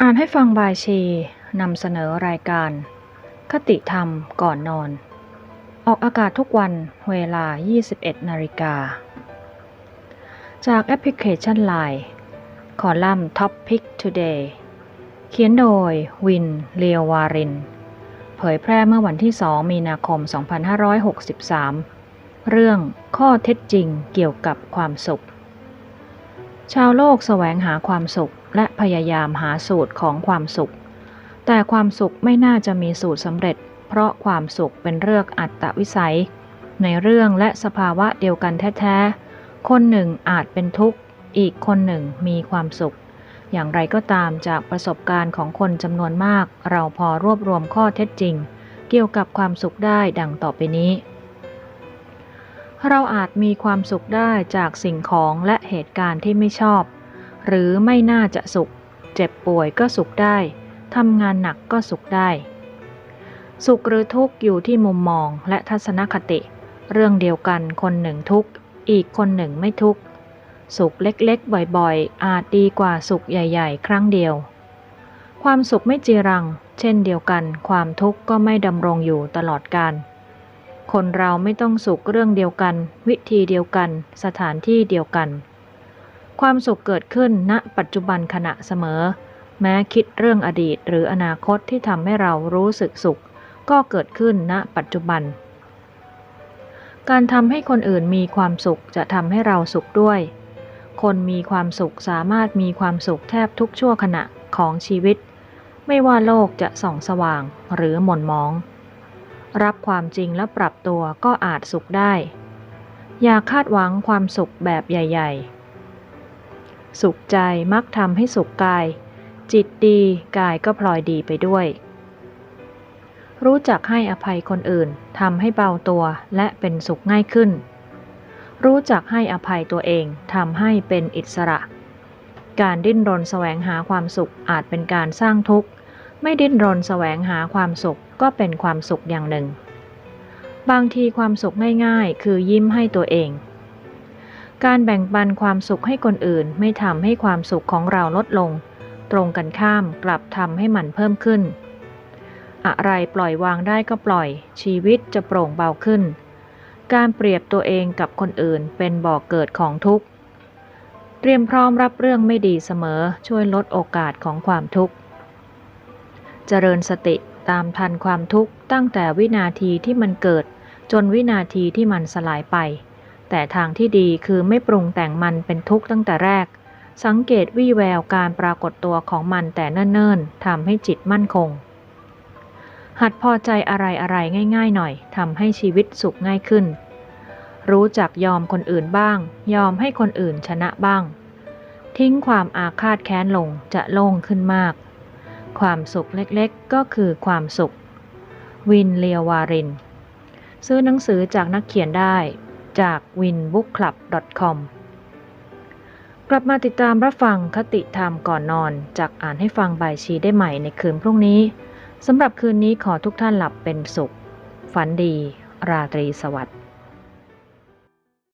อ่านให้ฟังบายเชนำเสนอรายการ คติธรรมก่อนนอน ออกอากาศทุกวันเวลา 21 นาฬิกา จากแอปพลิเคชัน Line คอลัมน์ Topic Today เขียนโดยวินเลียววาริน เผยแพร่เมื่อวันที่ 2 มีนาคม 2563 เรื่องข้อเท็จจริงเกี่ยวกับความสุข ชาวโลกแสวงหาความสุขและพยายามหาสูตรของความสุข แต่ความสุขไม่น่าจะมีสูตรสำเร็จ เพราะความสุขเป็นเรื่องอัตตวิสัย ในเรื่องและสภาวะเดียวกันแท้ๆ คนหนึ่งอาจเป็นทุกข์ อีกคนหนึ่งมีความสุข อย่างไรก็ตามจากประสบการณ์ของคนจำนวนมาก เราพอรวบรวมข้อเท็จจริง เกี่ยวกับความสุขได้ดังต่อไปนี้ เราอาจมีความสุขได้จากสิ่งของและเหตุการณ์ที่ไม่ชอบ หรือไม่น่าจะสุข เจ็บป่วยก็สุขได้ทำงานหนักก็สุขได้ สุขหรือทุกข์อยู่ที่มุมมองและทัศนคติ เรื่องเดียวกันคนหนึ่งทุกข์ อีกคนหนึ่งไม่ทุกข์ สุขเล็กๆ บ่อยๆ อาจดีกว่าสุขใหญ่ ๆ ครั้งเดียว ความสุขไม่จีรัง เช่นเดียวกัน ความทุกข์ก็ไม่ดำรงอยู่ตลอดกาล คนเราไม่ต้องสุขเรื่องเดียวกัน วิธีเดียวกัน สถานที่เดียวกัน ความสุขเกิดขึ้นณปัจจุบันขณะเสมอ แม้คิดเรื่องอดีตหรืออนาคตที่ทำให้เรารู้สึกสุข ก็เกิดขึ้นณปัจจุบัน การทำให้คนอื่นมีความสุขจะทำให้เราสุขด้วย คนมีความสุขสามารถมีความสุขแทบทุกชั่วขณะของชีวิต ไม่ว่าโลกจะส่องสว่างหรือหม่นมอง รับความจริงและปรับตัวก็อาจสุขได้ อย่าคาดหวังความสุขแบบใหญ่ ๆ สุขใจมักทำให้สุขกาย จิตดีกายก็พลอยดีไปด้วย รู้จักให้อภัยคนอื่นทำให้เบาตัวและเป็นสุขง่ายขึ้น รู้จักให้อภัยตัวเองทำให้เป็นอิสระ การดิ้นรนแสวงหาความสุขอาจเป็นการสร้างทุกข์ ไม่ดิ้นรนแสวงหาความสุขก็เป็นความสุขอย่างหนึ่ง บางทีความสุขง่ายๆ คือยิ้มให้ตัวเอง การแบ่งปันความสุขให้คนอื่นไม่ทำให้ความสุขของเราลดลง ตรงกันข้ามกลับทำให้มันเพิ่มขึ้น อะไรปล่อยวางได้ก็ปล่อย ชีวิตจะโปร่งเบาขึ้น การเปรียบตัวเองกับคนอื่นเป็นบ่อกเกิดของทุกข์ เตรียมพร้อมรับเรื่องไม่ดีเสมอช่วยลดโอกาสของความทุกข์ เจริญสติตามทันความทุกข์ตั้งแต่วินาทีที่มันเกิด จนวินาทีที่มันสลายไป แต่ทางที่ดีคือไม่ปรุงแต่งมันเป็นทุกข์ตั้งแต่แรก สังเกตวี่แววการปรากฏตัวของมันแต่เนิ่นๆทำให้จิตมั่นคง หัดพอใจอะไรๆง่าย ๆ หน่อยทำให้ชีวิตสุขง่ายขึ้น รู้จักยอมคนอื่นบ้าง ยอมให้คนอื่นชนะบ้าง ทิ้งความอาฆาตแค้นลงจะโล่งขึ้นมาก ความสุขเล็กๆ ก็คือความสุข วินเลียวาริน ซื้อหนังสือจากนักเขียนได้จาก winbookclub.com กลับมาติดตามรับฟังคติธรรมก่อนนอน จากอ่านให้ฟังบายชีได้ใหม่ในคืนพรุ่งนี้สำหรับคืนนี้ขอทุกท่านหลับเป็นสุข ฝันดี ราตรีสวัสดิ์